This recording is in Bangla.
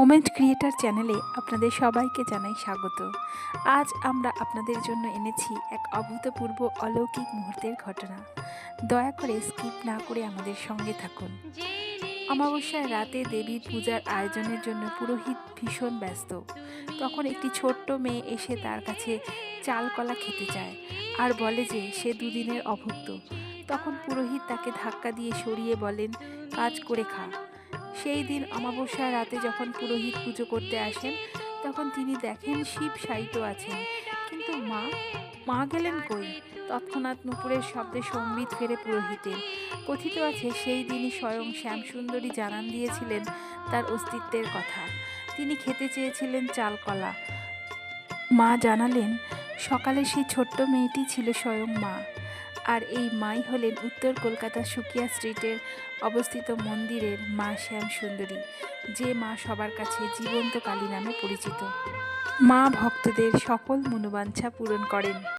মোমেন্ট ক্রিয়েটার চ্যানেলে আপনাদের সবাইকে জানাই স্বাগত। আজ আমরা আপনাদের জন্য এনেছি এক অভূতপূর্ব অলৌকিক মুহূর্তের ঘটনা। দয়া করে স্কিপ না করে আমাদের সঙ্গে থাকুন। অমাবস্যার রাতে দেবীর পূজার আয়োজনের জন্য পুরোহিত ভীষণ ব্যস্ত। তখন একটি ছোট্ট মেয়ে এসে তার কাছে চাল কলা খেতে চায় আর বলে যে সে দুদিনের অভুক্ত। তখন পুরোহিত তাকে ধাক্কা দিয়ে সরিয়ে বলেন, কাজ করে খা। সেই দিন অমাবস্যার রাতে যখন পুরোহিত পুজো করতে আসেন, তখন তিনি দেখেন শিব সাহিত্য আছেন। কিন্তু মা? মা গেলেন কই? তৎক্ষণাৎ নুপুরের শব্দে সম্বিত ফেরে পুরোহিতের। কথিত আছে, সেই দিনই স্বয়ং শ্যামসুন্দরী জানান দিয়েছিলেন তার অস্তিত্বের কথা। তিনি খেতে চেয়েছিলেন চালকলা মা জানালেন, সকালে সেই ছোট্ট মেয়েটি ছিল স্বয়ং মা। আর এই মাই হলেন উত্তর কলকাতার সুকিয়া স্ট্রিটের অবস্থিত মন্দিরের মা শ্যাম সুন্দরী, যে মা সবার কাছে জীবন্ত কালী নামে পরিচিত। মা ভক্তদের সকল মনোবাঞ্ছা পূরণ করেন।